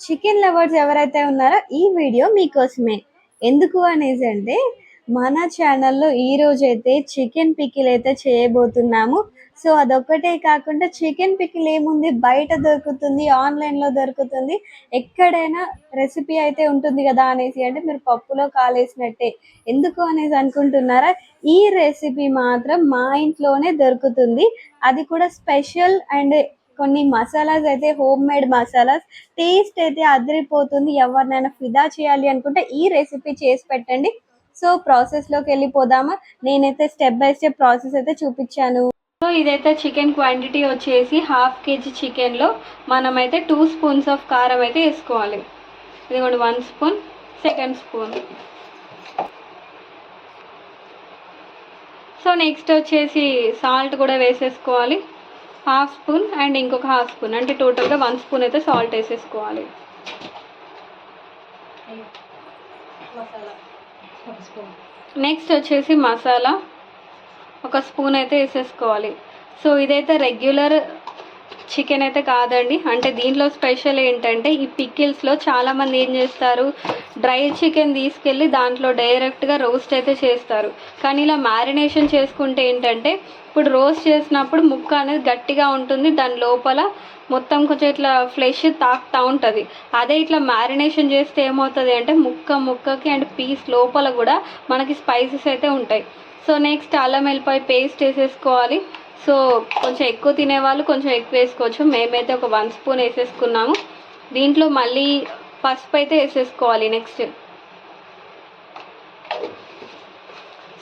Chicken lovers ఎవరైతే ఉన్నారో ఈ వీడియో మీకోసమే. ఎందుకు అనేసి అంటే మన ఛానల్లో ఈ రోజు అయితే చికెన్ పికిల్ అయితే చేయబోతున్నాము. సో అదొక్కటే కాకుండా చికెన్ పికిల్ ఏముంది? బయట దొరుకుతుంది ఆన్లైన్లో దొరుకుతుంది. ఎక్కడైనా రెసిపీ అయితే ఉంటుంది కదా అనేసి అంటే మీరు పప్పులో కాలేసినట్టే. ఎందుకు అనేసి అనుకుంటున్నారా? ఈ రెసిపీ మాత్రం మా ఇంట్లోనే దొరుకుతుంది. అది కూడా స్పెషల్ అండ్ కొన్ని మసాలాస్ అయితే హోమ్ మేడ్ మసాలాస్ టేస్ట్ అయితే అదిరిపోతుంది. ఎవరినైనా ఫిదా చేయాలి అనుకుంటే ఈ రెసిపీ చేసి పెట్టండి. సో ప్రాసెస్లోకి వెళ్ళిపోదామా? నేనైతే స్టెప్ బై స్టెప్ ప్రాసెస్ అయితే చూపించాను. సో ఇదైతే చికెన్ క్వాంటిటీ వచ్చేసి హాఫ్ కేజీ చికెన్లో మనమైతే టూ స్పూన్స్ ఆఫ్ కారం అయితే వేసుకోవాలి. ఇదిగోండి one spoon second spoon. So next వచ్చేసి సాల్ట్ కూడా వేసేసుకోవాలి. హాఫ్ స్పూన్ అండ్ ఇంకొక హాఫ్ స్పూన్. అంటే టోటల్గా వన్ స్పూన్ అయితే సాల్ట్ వేసేసుకోవాలి. నెక్స్ట్ వచ్చేసి మసాలా. ఒక స్పూన్ అయితే వేసేసుకోవాలి. సో ఇదైతే రెగ్యులర్ చికెన్ అయితే కాదండి. అంటే దీంట్లో స్పెషల్ ఏంటంటే ఈ పికిల్స్లో చాలామంది ఏం చేస్తారు? డ్రై చికెన్ తీసుకెళ్ళి దాంట్లో డైరెక్ట్గా రోస్ట్ అయితే చేస్తారు. కానీ ఇలా మ్యారినేషన్ చేసుకుంటే ఏంటంటే ఇప్పుడు రోస్ట్ చేసినప్పుడు ముక్క అనేది గట్టిగా ఉంటుంది. దాని లోపల మొత్తం కొంచెం ఇట్లా ఫ్లెష్ తాకుతూ ఉంటుంది. అదే ఇట్లా మ్యారినేషన్ చేస్తే ఏమవుతుంది అంటే ముక్క ముక్కకి అండ్ పీస్ లోపల కూడా మనకి స్పైసెస్ అయితే ఉంటాయి. సో నెక్స్ట్ అల్లం వెళ్ళిపోయి పేస్ట్ వేసేసుకోవాలి. సో కొంచెం ఎక్కువ తినేవాళ్ళు కొంచెం ఎక్కువ వేసుకోవచ్చు. మేమైతే ఒక వన్ స్పూన్ వేసేసుకున్నాము. దీంట్లో మళ్ళీ పసుపు అయితే వేసేసుకోవాలి నెక్స్ట్.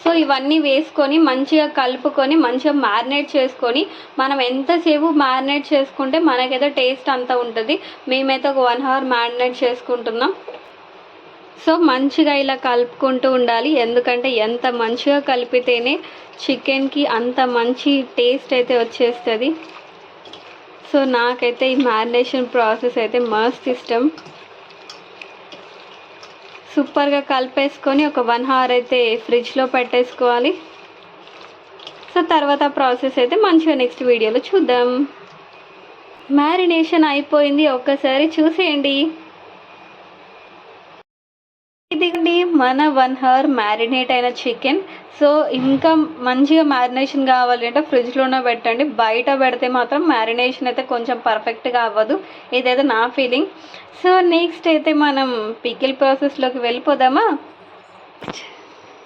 సో ఇవన్నీ వేసుకొని మంచిగా కలుపుకొని మంచిగా మ్యారినేట్ చేసుకొని మనం ఎంతసేపు మ్యారినేట్ చేసుకుంటే మనకైతే టేస్ట్ అంతా ఉంటుంది. మేమైతే ఒక వన్ అవర్ మ్యారినేట్ చేసుకుంటున్నాం. సో మంచిగా ఇలా కలుపుకుంటూ ఉండాలి. ఎందుకంటే ఎంత మంచిగా కలిపితేనే చికెన్కి అంత మంచి టేస్ట్ అయితే వచ్చేస్తుంది. సో నాకైతే ఈ మ్యారినేషన్ ప్రాసెస్ అయితే మస్త్ ఇష్టం. సూపర్గా కలిపేసుకొని ఒక వన్ అవర్ అయితే ఫ్రిడ్జ్లో పెట్టేసుకోవాలి. సో తర్వాత ప్రాసెస్ అయితే మంచిగా నెక్స్ట్ వీడియోలో చూద్దాం. మ్యారినేషన్ అయిపోయింది. ఒక్కసారి చూసేయండి. ఇదిగండి మన వన్ అవర్ మ్యారినేట్ అయిన చికెన్. సో ఇంకా మంచిగా మ్యారినేషన్ కావాలి అంటే ఫ్రిడ్జ్లోనే పెట్టండి. బయట పెడితే మాత్రం మ్యారినేషన్ అయితే కొంచెం పర్ఫెక్ట్గా అవ్వదు. ఇదైతే నా ఫీలింగ్. సో నెక్స్ట్ అయితే మనం పికిల్ ప్రాసెస్లోకి వెళ్ళిపోదామా?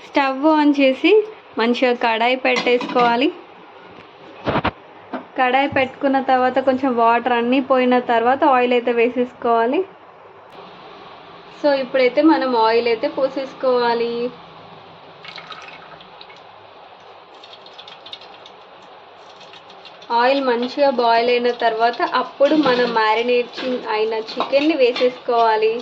స్టవ్ ఆన్ చేసి మంచిగా కడాయి పెట్టేసుకోవాలి. కడాయి పెట్టుకున్న తర్వాత కొంచెం వాటర్ అన్నీ పోయిన తర్వాత ఆయిల్ అయితే వేసేసుకోవాలి. సో ఇప్పుడైతే మనం ఆయిల్ అయితే పోసేసుకోవాలి. ఆయిల్ మంచిగా బాయిల్ అయిన తర్వాత అప్పుడు మనం మ్యారినేషన్ అయిన చికెన్ని వేసేసుకోవాలి.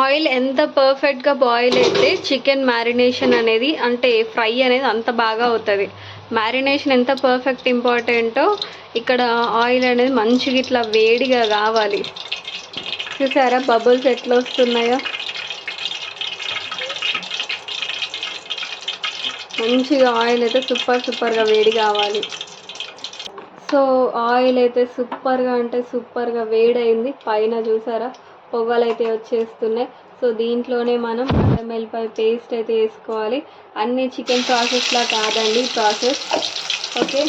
ఆయిల్ ఎంత పర్ఫెక్ట్గా బాయిల్ అయితే చికెన్ మ్యారినేషన్ అనేది అంటే ఫ్రై అనేది అంత బాగా అవుతుంది. మ్యారినేషన్ ఎంత పర్ఫెక్ట్ ఇంపార్టెంటో ఇక్కడ ఆయిల్ అనేది మంచిగా ఇట్లా వేడిగా కావాలి చూసారా బబుల్స్ ఎట్లా వస్తున్నాయో? మంచిగా ఆయిల్ అయితే సూపర్ సూపర్గా వేడి కావాలి. సో ఆయిల్ అయితే సూపర్గా అంటే సూపర్గా వేడైంది. పైన చూసారా పొగలు అయితే వచ్చేస్తున్నాయి. సో దీంట్లోనే మనం అల్లం వెల్లిపాయ పేస్ట్ అయితే వేసుకోవాలి. అన్ని చికెన్ ప్రాసెస్లా కాదండి ప్రాసెస్. ఓకే?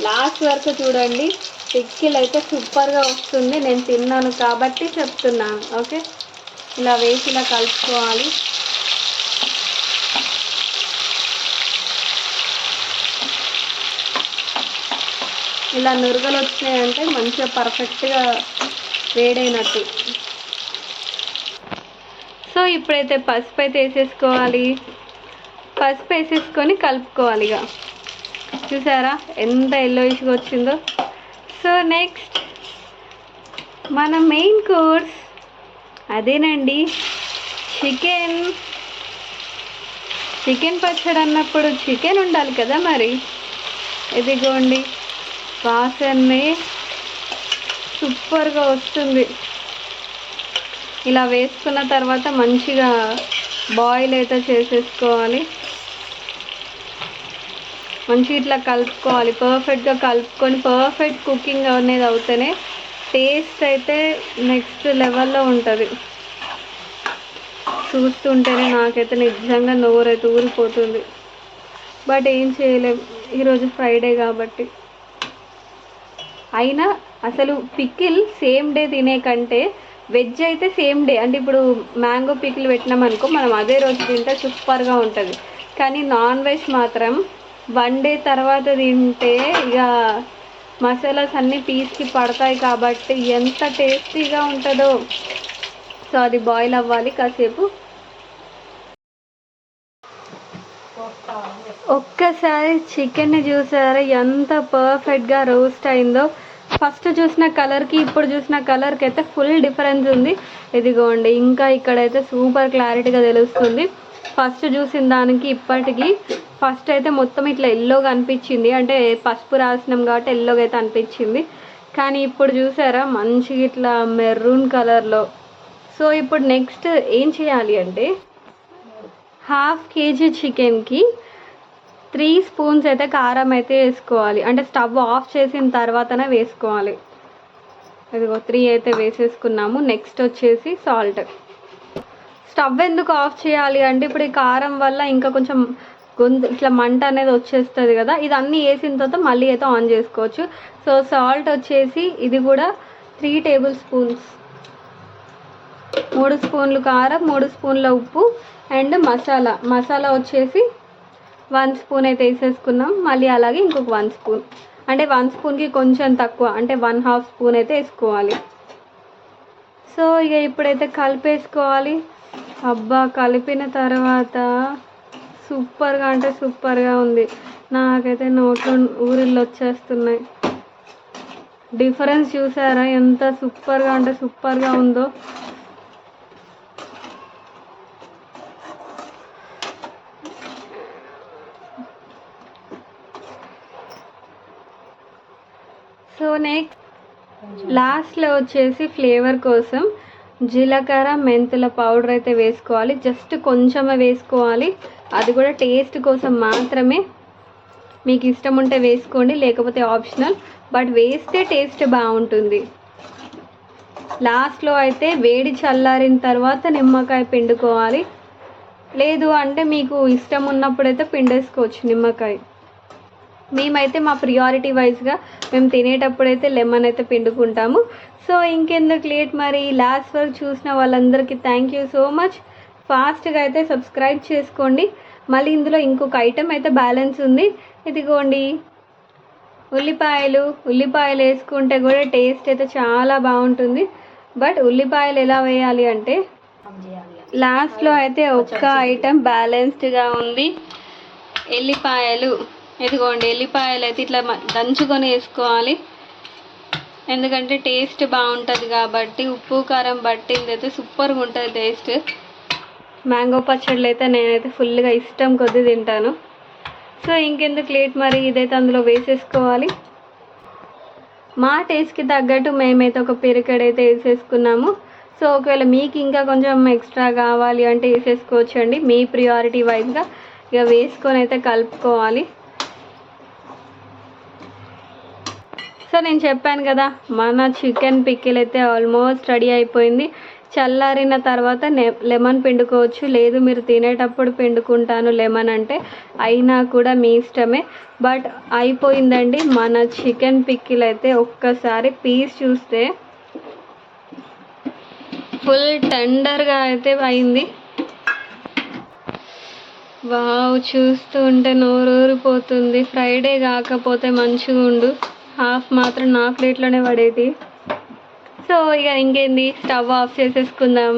లాస్ట్ వరకు చూడండి. పిక్కిల్ అయితే సూపర్గా వస్తుంది. నేను తిన్నాను కాబట్టి చెప్తున్నాను. ఓకే? ఇలా వేసి ఇలా కలుపుకోవాలి. ఇలా నురగలు వచ్చినాయంటే మంచిగా పర్ఫెక్ట్గా వేడైనట్టు. సో ఇప్పుడైతే పసుపు అయితే వేసేసుకోవాలి. పసుపు వేసేసుకొని కలుపుకోవాలి ఇక. చూసారా? ఎంత ఎల్లోయిష్గా వచ్చిందో. సో నెక్స్ట్ మన మెయిన్ కోర్స్ అదేనండి చికెన్ చికెన్ పచ్చడి అన్నప్పుడు చికెన్ ఉండాలి కదా మరి? ఇదిగోండి వాసనే సూపర్గా వస్తుంది. ఇలా వేసుకున్న తర్వాత మంచిగా బాయిల్ అయితే చేసేసుకోవాలి. మంచిగా ఇట్లా కలుపుకోవాలి. పర్ఫెక్ట్గా కలుపుకొని పర్ఫెక్ట్ కుకింగ్ అనేది అవుతేనే టేస్ట్ అయితే నెక్స్ట్ లెవెల్లో ఉంటుంది. చూస్తుంటేనే నాకైతే నిజంగా నోరైతే ఊరిపోతుంది. బట్ ఏం చేయలేం. ఈరోజు ఫ్రైడే కాబట్టి. అయినా అసలు పికిల్ సేమ్ డే తినే కంటే వెజ్ అయితే సేమ్ డే అంటే ఇప్పుడు మ్యాంగో పికిల్ పెట్టినాం అనుకో మనం అదే రోజు తింటే సూపర్గా ఉంటుంది. కానీ నాన్ వెజ్ మాత్రం వన్ డే తర్వాత తింటే ఇక మసాలాస్ అన్నీ పీస్కి పడతాయి కాబట్టి ఎంత టేస్టీగా ఉంటుందో. సో అది బాయిల్ అవ్వాలి కాసేపు. ఒక్కసారి చికెన్ని చూసారా? ఎంత పర్ఫెక్ట్గా రోస్ట్ అయిందో. ఫస్ట్ చూసిన కలర్కి ఇప్పుడు చూసిన కలర్కి అయితే ఫుల్ డిఫరెన్స్ ఉంది. ఇదిగోండి ఇంకా ఇక్కడైతే సూపర్ క్లారిటీగా తెలుస్తుంది. ఫస్ట్ చూసిన దానికి ఇప్పటికీ ఫస్ట్ అయితే మొత్తం ఇట్లా ఎల్లోగా అనిపించింది అంటే పసుపు రాసినాం కాబట్టి ఎల్లోగా అయితే అనిపించింది. కానీ ఇప్పుడు చూసారా మంచిగా ఇట్లా మెరూన్ కలర్లో. సో ఇప్పుడు నెక్స్ట్ ఏం చేయాలి అంటే హాఫ్ కేజీ చికెన్కి త్రీ స్పూన్స్ అయితే కారం అయితే వేసుకోవాలి. అంటే స్టవ్ ఆఫ్ చేసిన తర్వాతనే వేసుకోవాలి. ఇదిగో త్రీ అయితే వేసేసుకున్నాము. నెక్స్ట్ వచ్చేసి సాల్ట్. స్టవ్ ఎందుకు ఆఫ్ చేయాలి అంటే ఇప్పుడు ఈ కారం వల్ల ఇంకా కొంచెం గొంతు ఇట్లా మంట అనేది వచ్చేస్తుంది కదా ఇది అన్నీ వేసిన తర్వాత మళ్ళీ అయితే ఆన్ చేసుకోవచ్చు. సో సాల్ట్ వచ్చేసి ఇది కూడా త్రీ టేబుల్ స్పూన్స్ మూడు స్పూన్లు కారం మూడు స్పూన్ల ఉప్పు అండ్ మసాలా మసాలా వచ్చేసి వన్ స్పూన్ అయితే వేసేసుకున్నాం. మళ్ళీ అలాగే ఇంకొక వన్ స్పూన్ అంటే వన్ స్పూన్కి కొంచెం తక్కువ అంటే వన్ హాఫ్ స్పూన్ అయితే వేసుకోవాలి. సో ఇక ఇప్పుడైతే కలిపేసుకోవాలి. అబ్బా కలిపిన తర్వాత సూపర్గా అంటే సూపర్గా ఉంది. నాకైతే నోట్లో ఊరిళ్ళు వచ్చేస్తున్నాయి. డిఫరెన్స్ చూసారా? ఎంత సూపర్గా అంటే సూపర్గా ఉందో. సో నెక్స్ట్ లాస్ట్లో వచ్చేసి ఫ్లేవర్ కోసం జీలకర్ర మెంతుల పౌడర్ అయితే వేసుకోవాలి. జస్ట్ కొంచెమే వేసుకోవాలి. అది కూడా టేస్ట్ కోసం మాత్రమే మీకు ఇష్టం ఉంటే వేసుకోండి లేకపోతే ఆప్షనల్. బట్ వేస్తే టేస్ట్ బాగుంటుంది. లాస్ట్లో అయితే వేడి చల్లారిన తర్వాత నిమ్మకాయ పిండుకోవాలి. లేదు అంటే మీకు ఇష్టం ఉన్నప్పుడైతే పిండేసుకోవచ్చు నిమ్మకాయ. మేమైతే మా ప్రియారిటీ వైజ్గా మేము తినేటప్పుడైతే లెమన్ అయితే పిండుకుంటాము. సో ఇంకెందుకు లేట్ మరి? లాస్ట్ వరకు చూసిన వాళ్ళందరికీ థ్యాంక్ యూ సో మచ్. ఫాస్ట్గా అయితే సబ్స్క్రైబ్ చేసుకోండి. మళ్ళీ ఇందులో ఇంకొక ఐటెం అయితే బ్యాలెన్స్ ఉంది. ఇదిగోండి. ఉల్లిపాయలు ఉల్లిపాయలు వేసుకుంటే కూడా టేస్ట్ అయితే చాలా బాగుంటుంది. బట్ ఉల్లిపాయలు ఎలా వేయాలి అంటే లాస్ట్లో అయితే ఒక్క ఐటెం బ్యాలెన్స్డ్గా ఉంది. ఎల్లిపాయలు. ఇదిగోండి ఎల్లిపాయలు అయితే ఇట్లా దంచుకొని వేసుకోవాలి. ఎందుకంటే టేస్ట్ బాగుంటుంది కాబట్టి ఉప్పు కారం పట్టింది అయితే సూపర్గా ఉంటుంది టేస్ట్. మ్యాంగో పచ్చళ్ళు అయితే నేనైతే ఫుల్గా ఇష్టం కొద్ది తింటాను. సో ఇంకెందుకు లేట్ మరి? ఇదైతే అందులో వేసేసుకోవాలి. మా టేస్ట్కి తగ్గట్టు మేమైతే ఒక పెరుకడైతే వేసేసుకున్నాము. సో ఒకవేళ మీకు ఇంకా కొంచెం ఎక్స్ట్రా కావాలి అంటే వేసేసుకోవచ్చు అండి మీ ప్రియారిటీ వైజ్గా ఇక వేసుకొని అయితే కలుపుకోవాలి. సో నేను చెప్పాను కదా మన చికెన్ పిక్కిల్ అయితే ఆల్మోస్ట్ రెడీ అయిపోయింది. చల్లారిన తర్వాత నె- లెమన్ పిండుకోవచ్చు. లేదు మీరు తినేటప్పుడు పిండుకుంటాను లెమన్ అంటే అయినా కూడా మీ ఇష్టమే. బట్ అయిపోయిందండి. మన చికెన్ పిక్కిల్ అయితే ఒక్కసారి పీస్ చూస్తే ఫుల్ టెండర్గా అయితే అయింది. వావ్ చూస్తూ ఉంటే నోరూరిపోతుంది. ఫ్రైడే కాకపోతే మంచిగా ఉండు హాఫ్ మాత్రం నా ప్లేట్లోనే పడేది. సో ఇక ఇంకేంది? స్టవ్ ఆఫ్ చేసేసుకుందాం.